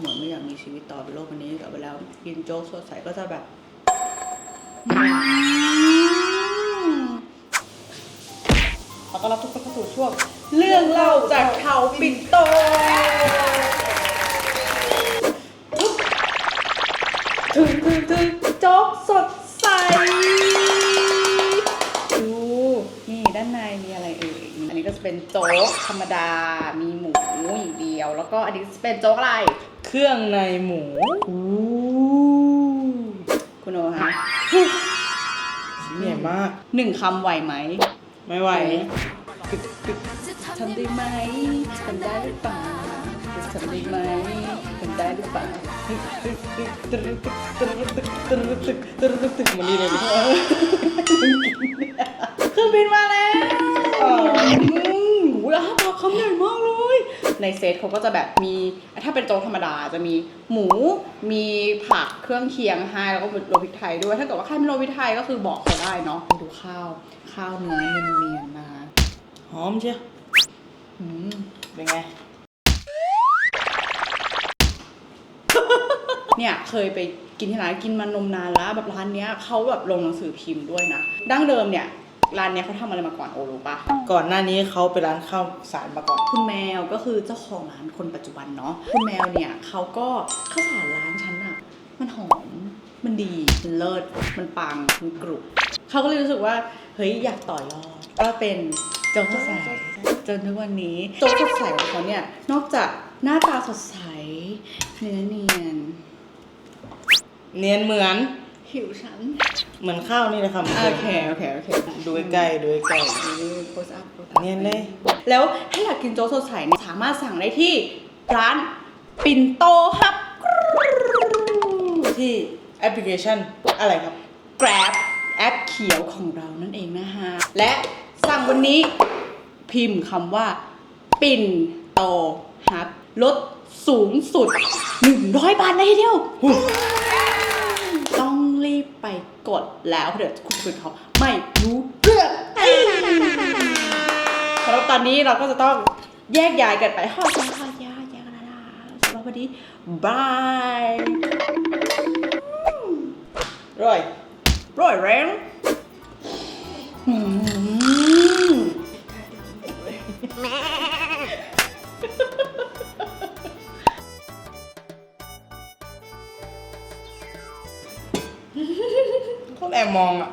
เหมือนไม่อยากมีชีวิตต่อในโลกวันนี้ต่อไปแล้วกินโจ๊กสดใสก็จะแบบขอต้อนรับทุกคนเข้าสู่ช่วงเรื่องเล่าจากเขาปิ่นโตถึงถึงถึงโจ๊กสดใสะเป็นโจ๊กธรรมดา มีหมูอย่างเดียว แล้วก็อันนี้จะเป็นโจ๊กอะไร เครื่องในหมูคุณโอฮะเหนื่อยมาก หนึ่งคำไหวไหม ไม่ไหวทำได้ไหมทำได้หรือเปล่าทำได้ไหมทำได้หรือเปล่ามันนี่เลยเครื่องบินมาแล้ว ในเซตเขาก็จะแบบมีถ้าเป็นโจ๊กธรรมดาจะมีหมูมีผักเครื่องเคียงให้แล้วก็มีโรยพริกไทยด้วย ถ้าเกิดว่าใครไม่โรยพริกไทยก็คือบอกเขาได้เนาะดูข้าว ข้าวเนื้อเนียนๆนะคะหอมเชียวอืมเป็นไงเนี่ยเคยไปกินที่ร้านกินมานมนานแล้วแบบร้านเนี้ยเขาแบบลงหนังสือพิมพ์ด้วยนะดั้งเดิมเนี่ย ร้านเนี้ยเขาทำอะไรมาก่อนโอรู้ปะก่อนหน้านี้เขาไปร้านข้าวสารมาก่อน คุณแมวก็คือเจ้าของร้านคนปัจจุบันเนาะคุณแมวเนี่ยเขาก็ข้าวสารร้านฉันอะมันหอมมันดีมันเลิศมันปังมันกรุบเขาก็เลยรู้สึกว่าเฮ้ยอยากต่อยอดก็เป็นโจ๊กสดใสจนทุกวันนี้โจ๊กสดใสของเขาเนี่ยนอกจากหน้าตาสดใสเนื้อเนียน เนียนเหมือน หิวฉัน เหมือนข้าวนี่เลยค่ะโอเค โอเค โอเค ดูใกล้ๆดูใกล้โพสอัพๆเนียนเลย แล้วถ้าอยากกินโจ๊กสดใสเนี่ยสามารถสั่งได้ที่ร้านปิ่นโตฮับ ที่แอปพลิเคชันอะไรครับ Grab แอปเขียวของเรานั่นเองนะฮะ และสั่งวันนี้พิมพ์คำว่า ปิ่นโตฮับลดสูงสุด 100 บาทเลยทีเดียวต้องรีบ ไปกดแล้วเพราะเดี๋ยวคุณคุยเขาไม่รู้เรื่องสำหรับตอนนี้เราก็จะต้องแยกย้ายกันไปห้องสังขายาแยกกันนะสำหรับวันนี้บายร่อยร่อยแรงอืม แอบมองอะ